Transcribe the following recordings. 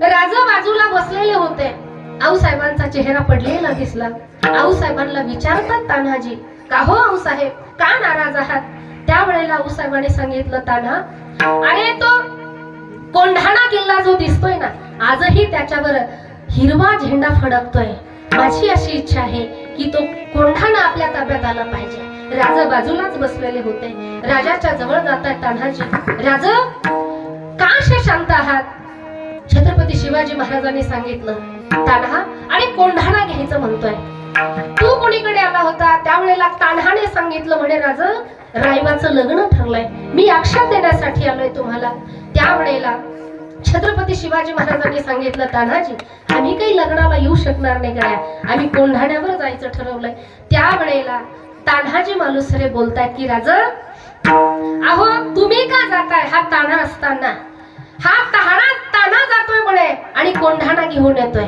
राजा बाजूला बसलेले होते. आऊसाहेबांचा चेहरा पडलेला दिसला. आऊसाहेबांना विचारतात तान्हाजी का हो आऊसाहेब का नाराज आहात? त्यावेळेला आऊसाहेबांनी सांगितलं तान्हा अरे तो कोंढाणा किल्ला जो दिसतोय ना आजही त्याच्यावर हिरवा झेंडा फडकतोय. माझी अशी इच्छा आहे की तो कोंढाणा आपल्या ताब्यात आला पाहिजे. राजा बाजूलाच बसलेले होते. राजाच्या जवळ जात आहेत तान्हाजी. राजा का शांत आहात? छत्रपती शिवाजी महाराजांनी सांगितलं तान्हा आणि कोंढाणा घ्यायचं म्हणतोय. तू कोणीकडे आला होता? त्यावेळेला तान्हाने सांगितलं म्हणे राज रायबाचं लग्न ठरलंय. मी आक्षेप देण्यासाठी आलोय तुम्हाला. त्यावेळेला छत्रपती शिवाजी महाराजांनी सांगितलं तान्हाजी आम्ही काही लग्नाला येऊ शकणार नाही गड्या. आम्ही कोंढाण्यावर जायचं ठरवलंय. त्यावेळेला तान्हाजी मालुसरे बोलतायत की राज अहो तुम्ही का जाताय? हा ताणा असताना. ताना आणि कोंढाणा घेऊन येतोय.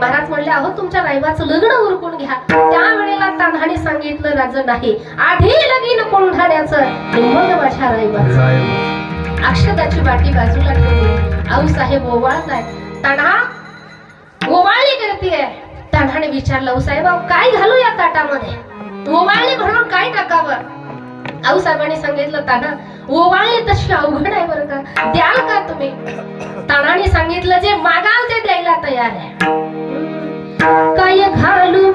महाराज म्हणले अहो तुमच्या रायबाचं लग्न उरकून घ्या. त्यावेळेला तान्हाने सांगितलं राज नाही. आधी लगीन कोंढाण्याचं. मग माझ्या रायबाचं अक्षताची वाटी बाजूला ठेवली आऊ साहेब ओवाळताय तान्हा ओवाळणी करते तान्हाने विचारलं आऊ साहेब काय घालू या ताटामध्ये? ओवाळणी म्हणून काय टाकावं? आऊ साहेबांनी सांगितलं ताना ओवाळली तशी अवघड आहे बरं का. द्याल का तुम्ही? तानाने सांगितलं जे मागाल ते द्यायला तयार आहे. काय घालू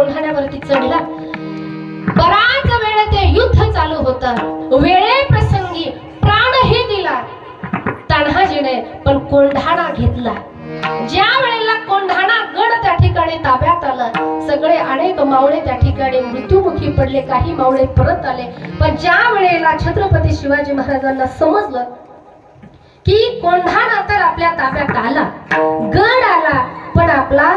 कोल्हाण्यावरती चढला. बराच वेळ ते युद्ध चालू होत. वेळे प्रसंगी प्राणही दिला. तान्हाजीने पण कोंढाणा घेतला. ज्या वेळेला कोंढाणा गड त्या ठिकाणी ताब्यात आलं सगळे अनेक मावळे त्या ठिकाणी मृत्युमुखी पडले काही मावळे परत आले. पण ज्या वेळेला छत्रपती शिवाजी महाराजांना समजलं की कोंढाणा तर आपल्या ताब्यात आला गड आला पण आपला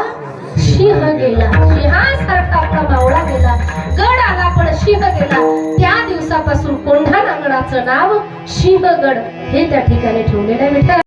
सिंह गेला. सिंहासारखा आपला मावळा गेला. गड आला पण सिंह गेला. त्या दिवसापासून कोंढा गडाचं नाव सिंहगड हे त्या ठिकाणी ठेवलेलं आहे. बेटा